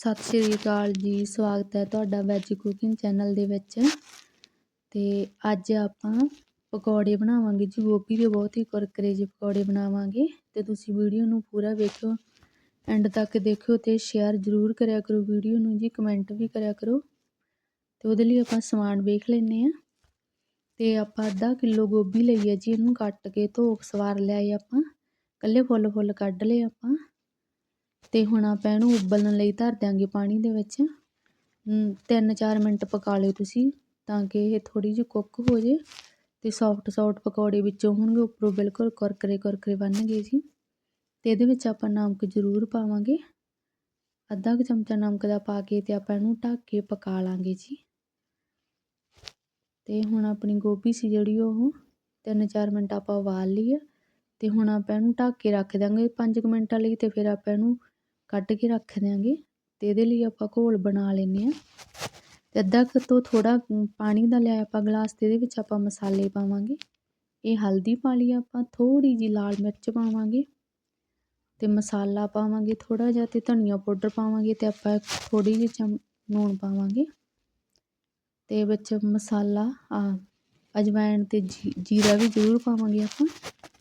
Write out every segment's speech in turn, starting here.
ਸਤਿ ਸ਼੍ਰੀ ਅਕਾਲ ਜੀ, ਸਵਾਗਤ ਹੈ ਤੁਹਾਡਾ ਵੈਜ ਕੁਕਿੰਗ ਚੈਨਲ ਦੇ ਵਿੱਚ। ਤੇ ਅੱਜ ਆਪਾਂ ਪਕੌੜੇ ਬਣਾਵਾਂਗੇ ਜੀ, ਗੋਭੀ ਦੇ ਬਹੁਤ ਹੀ ਕੁਰਕਰੇ ਜਿਹੇ ਪਕੌੜੇ ਬਣਾਵਾਂਗੇ। ਤੇ ਤੁਸੀਂ ਵੀਡੀਓ ਨੂੰ ਪੂਰਾ ਵੇਖਿਓ ਐਂਡ ਤੱਕ ਦੇਖਿਓ ਤੇ ਸ਼ੇਅਰ ਜ਼ਰੂਰ ਕਰਿਆ ਕਰੋ ਵੀਡੀਓ ਨੂੰ ਜੀ ਕਮੈਂਟ ਵੀ ਕਰਿਆ ਕਰੋ। ਤੇ ਉਹਦੇ ਲਈ ਆਪਾਂ ਸਮਾਨ ਵੇਖ ਲੈਨੇ ਆ ਤੇ ਆਪਾਂ ਅੱਧਾ ਕਿਲੋ ਗੋਭੀ ਲਈ ਹੈ ਜੀ, ਇਹਨੂੰ ਕੱਟ ਕੇ ਧੋ, ਸਵਾਰ ਲਿਆ ਆਪਾਂ। ਕੱਲੇ ਫੁੱਲ ਫੁੱਲ ਕੱਢ ਲਏ ਆਪਾਂ। ਅਤੇ ਹੁਣ ਆਪਾਂ ਇਹਨੂੰ ਉਬਲਣ ਲਈ ਧਰ ਦਿਆਂਗੇ ਪਾਣੀ ਦੇ ਵਿੱਚ। 3-4 ਮਿੰਟ ਪਕਾ ਲਿਓ ਤੁਸੀਂ ਤਾਂ ਕਿ ਇਹ ਥੋੜੀ ਜਿਹੀ ਕੁੱਕ ਹੋ ਜੇ ਅਤੇ ਸੌਫਟ ਸੌਫਟ ਪਕੌੜੇ ਵਿੱਚੋਂ ਹੋਣਗੇ, ਉੱਪਰੋਂ ਬਿਲਕੁਲ ਕੁਰਕਰੇ ਕੁਰਕਰੇ ਬਣਨਗੇ ਜੀ। ਅਤੇ ਇਹਦੇ ਵਿੱਚ ਆਪਾਂ ਨਮਕ ਜ਼ਰੂਰ ਪਾਵਾਂਗੇ। ਅੱਧਾ ਕੁ ਚਮਚਾ ਨਮਕ ਦਾ ਪਾ ਕੇ ਤੇ ਆਪਾਂ ਇਹਨੂੰ ਢੱਕ ਕੇ ਪਕਾ ਲਾਂਗੇ ਜੀ। ਤੇ ਹੁਣ ਆਪਣੀ ਗੋਭੀ ਸੀ ਜਿਹੜੀ ਉਹ 3-4 ਮਿੰਟ ਆਪਾਂ ਉਬਾਲ ਲਈ ਆ ਤੇ ਹੁਣ ਆਪਾਂ ਇਹਨੂੰ ਢੱਕ ਕੇ ਰੱਖ ਦਾਂਗੇ 5 ਮਿੰਟਾਂ ਲਈ ਤੇ ਫਿਰ ਆਪਾਂ ਇਹਨੂੰ ਕੱਢ ਕੇ ਰੱਖ ਦਿਆਂਗੇ ਅਤੇ ਇਹਦੇ ਲਈ ਆਪਾਂ ਘੋਲ ਬਣਾ ਲੈਂਦੇ ਹਾਂ। ਤੇ ਅੱਧਾ ਕੁ ਤੋਂ ਥੋੜਾ ਪਾਣੀ ਦਾ ਲਿਆ ਆਪਾਂ ਗਲਾਸ ਅਤੇ ਇਹਦੇ ਵਿੱਚ ਆਪਾਂ ਮਸਾਲੇ ਪਾਵਾਂਗੇ। ਇਹ ਹਲਦੀ ਪਾ ਲਈ ਆਪਾਂ, ਥੋੜ੍ਹੀ ਜਿਹੀ ਲਾਲ ਮਿਰਚ ਪਾਵਾਂਗੇ। ਅਤੇ ਮਸਾਲਾ ਪਾਵਾਂਗੇ ਥੋੜ੍ਹਾ ਜਿਹਾ ਅਤੇ ਧਨੀਆ ਪਾਊਡਰ ਪਾਵਾਂਗੇ ਅਤੇ ਆਪਾਂ ਥੋੜ੍ਹੀ ਜਿਹੀ ਚਮ, ਨੂਣ ਪਾਵਾਂਗੇ। ਅਤੇ ਵਿੱਚ ਮਸਾਲਾ, ਆ, ਅਜਵਾਇਣ ਜੀ, ਜੀਰਾ ਵੀ ਜ਼ਰੂਰ ਪਾਵਾਂਗੇ ਆਪਾਂ।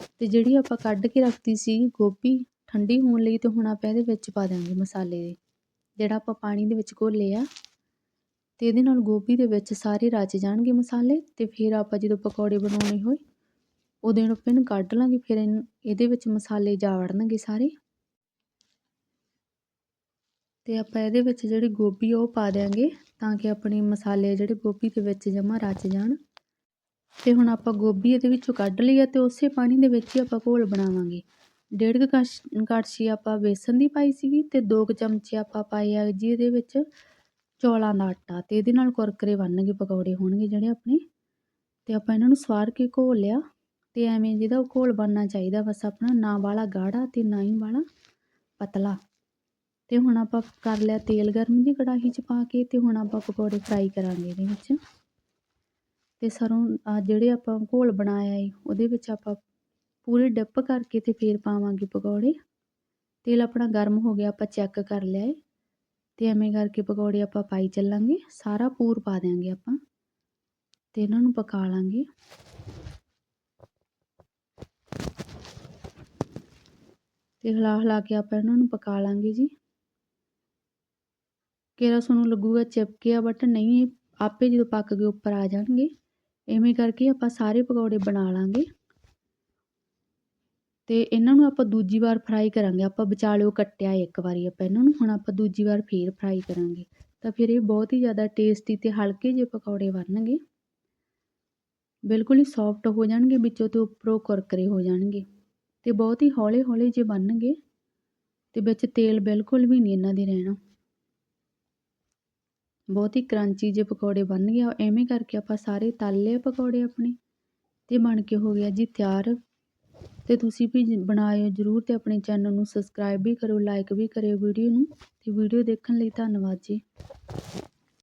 ਅਤੇ ਜਿਹੜੀ ਆਪਾਂ ਕੱਢ ਕੇ ਰੱਖਤੀ ਸੀ ਗੋਭੀ ਠੰਡੀ ਹੋਣ ਲਈ ਅਤੇ ਹੁਣ ਆਪਾਂ ਇਹਦੇ ਵਿੱਚ ਪਾ ਦਿਆਂਗੇ ਮਸਾਲੇ ਦੇ, ਜਿਹੜਾ ਆਪਾਂ ਪਾਣੀ ਦੇ ਵਿੱਚ ਘੋਲੇ ਆ ਅਤੇ ਇਹਦੇ ਨਾਲ ਗੋਭੀ ਦੇ ਵਿੱਚ ਸਾਰੇ ਰਚ ਜਾਣਗੇ ਮਸਾਲੇ ਅਤੇ ਫਿਰ ਆਪਾਂ ਜਦੋਂ ਪਕੌੜੇ ਬਣਾਉਣੇ ਹੋਏ, ਉਹਦੇ ਨੂੰ ਆਪਾਂ ਇਹਨੂੰ ਕੱਢ ਲਾਂਗੇ, ਫਿਰ ਇਹਦੇ ਵਿੱਚ ਮਸਾਲੇ ਜਾ ਵੜਨਗੇ ਸਾਰੇ। ਤੇ ਆਪਾਂ ਇਹਦੇ ਵਿੱਚ ਜਿਹੜੀ ਗੋਭੀ ਉਹ ਪਾ ਦਿਆਂਗੇ, ਤਾਂ ਕਿ ਆਪਣੇ ਮਸਾਲੇ ਜਿਹੜੇ ਗੋਭੀ ਦੇ ਵਿੱਚ ਜਮਾ ਰਚ ਜਾਣ। ਤੇ ਹੁਣ ਆਪਾਂ ਗੋਭੀ ਇਹਦੇ ਵਿੱਚੋਂ ਕੱਢ ਲਈ ਆ, ਤੇ ਉਸੇ ਪਾਣੀ ਦੇ ਵਿੱਚ ਹੀ ਆਪਾਂ ਘੋਲ ਬਣਾਵਾਂਗੇ। ਡੇਢ ਕੁ ਕੜਛੀ ਆਪਾਂ ਬੇਸਨ ਦੀ ਪਾਈ ਸੀਗੀ ਅਤੇ ਦੋ ਕੁ ਚਮਚੇ ਆਪਾਂ ਪਾਏ ਆ ਜੀ ਇਹਦੇ ਵਿੱਚ ਚੌਲਾਂ ਦਾ ਆਟਾ ਅਤੇ ਇਹਦੇ ਨਾਲ ਕੁਰਕਰੇ ਬਣਨਗੇ, ਪਕੌੜੇ ਹੋਣਗੇ ਜਿਹੜੇ ਆਪਣੇ। ਅਤੇ ਆਪਾਂ ਇਹਨਾਂ ਨੂੰ ਸਵਾਰ ਕੇ ਘੋਲ ਲਿਆ ਅਤੇ ਐਵੇਂ ਜਿਹਦਾ ਘੋਲ ਬਣਨਾ ਚਾਹੀਦਾ, ਬਸ ਆਪਣਾ ਨਾ ਵਾਲਾ ਗਾੜਾ ਅਤੇ ਨਾ ਹੀ ਵਾਲਾ ਪਤਲਾ। ਅਤੇ ਹੁਣ ਆਪਾਂ ਕਰ ਲਿਆ ਤੇਲ ਗਰਮ ਜੀ ਕੜਾਹੀ 'ਚ ਪਾ ਕੇ ਅਤੇ ਹੁਣ ਆਪਾਂ ਪਕੌੜੇ ਫਰਾਈ ਕਰਾਂਗੇ ਇਹਦੇ ਵਿੱਚ। ਅਤੇ ਸਰੋਂ ਆ ਜਿਹੜੇ ਆਪਾਂ ਘੋਲ ਬਣਾਇਆ ਏ, ਉਹਦੇ ਵਿੱਚ ਆਪਾਂ ਪੂਰੇ ਡੱਪ ਕਰਕੇ ਤੇ ਫੇਰ ਪਾਵਾਂਗੇ ਪਕੌੜੇ। ਤੇਲ ਆਪਣਾ ਗਰਮ ਹੋ ਗਿਆ, ਆਪਾਂ ਚੈੱਕ ਕਰ ਲਿਆ ਏ। ਤੇ ਐਵੇਂ ਕਰਕੇ ਪਕੌੜੇ ਆਪਾਂ ਪਾਈ ਚੱਲਾਂਗੇ, ਸਾਰਾ ਪੂਰ ਪਾ ਦਿਆਂਗੇ ਆਪਾਂ। ਤੇ ਇਹਨਾਂ ਨੂੰ ਪਕਾ ਲਾਂਗੇ। ਤੇ ਹਿਲਾ ਹਿਲਾ ਕੇ ਆਪਾਂ ਇਹਨਾਂ ਨੂੰ ਪਕਾ ਲਾਂਗੇ ਜੀ। ਕਿਹੜਾ ਤੁਹਾਨੂੰ ਲੱਗੂਗਾ ਚਿਪਕਿਆ ਬਟ ਨਹੀਂ ਆਪੇ ਜਦੋਂ ਪੱਕ ਗਏ, ਉੱਪਰ ਆ ਜਾਣਗੇ। ਐਵੇਂ ਕਰਕੇ ਆਪਾਂ ਸਾਰੇ ਪਕੌੜੇ ਬਣਾ ਲਾਂਗੇ। ਅਤੇ ਇਹਨਾਂ ਨੂੰ ਆਪਾਂ ਦੂਜੀ ਵਾਰ ਫਰਾਈ ਕਰਾਂਗੇ। ਆਪਾਂ ਵਿਚਾਲਿਓ ਕੱਟਿਆ ਇੱਕ ਵਾਰੀ ਆਪਾਂ ਇਹਨਾਂ ਨੂੰ, ਹੁਣ ਆਪਾਂ ਦੂਜੀ ਵਾਰ ਫੇਰ ਫਰਾਈ ਕਰਾਂਗੇ। ਤਾਂ ਫਿਰ ਇਹ ਬਹੁਤ ਹੀ ਜ਼ਿਆਦਾ ਟੇਸਟੀ ਅਤੇ ਹਲਕੇ ਜਿਹੇ ਪਕੌੜੇ ਬਣਨਗੇ। ਬਿਲਕੁਲ ਹੀ ਸੌਫਟ ਹੋ ਜਾਣਗੇ, ਵਿੱਚੋਂ ਤੇ ਉੱਪਰੋਂ ਕੁਰਕਰੇ ਹੋ ਜਾਣਗੇ ਤੇ ਬਹੁਤ ਹੀ ਹੌਲੇ ਹੌਲੇ ਜੇ ਬਣਨਗੇ ਤੇ ਵਿੱਚ ਤੇਲ ਬਿਲਕੁਲ ਵੀ ਨਹੀਂ ਇਹਨਾਂ ਦੇ ਰਹਿਣਾ। ਬਹੁਤ ਹੀ ਕਰੰਚੀ ਜੇ ਪਕੌੜੇ ਬਣ ਗਏ ਐਵੇਂ ਕਰਕੇ ਆਪਾਂ ਸਾਰੇ ਤਲ ਲਏ ਪਕੌੜੇ ਆਪਣੇ ਤੇ ਬਣ ਕੇ ਹੋ ਗਿਆ ਜੀ ਤਿਆਰ। ਅਤੇ ਤੁਸੀਂ ਵੀ ਬਣਾਇਓ ਜਰੂਰ ਅਤੇ ਆਪਣੇ ਚੈਨਲ ਨੂੰ ਸਬਸਕ੍ਰਾਈਬ ਵੀ ਕਰਿਓ ਲਾਈਕ ਵੀ ਕਰਿਓ ਵੀਡੀਓ ਨੂੰ ਅਤੇ ਵੀਡੀਓ ਦੇਖਣ ਲਈ ਧੰਨਵਾਦ ਜੀ।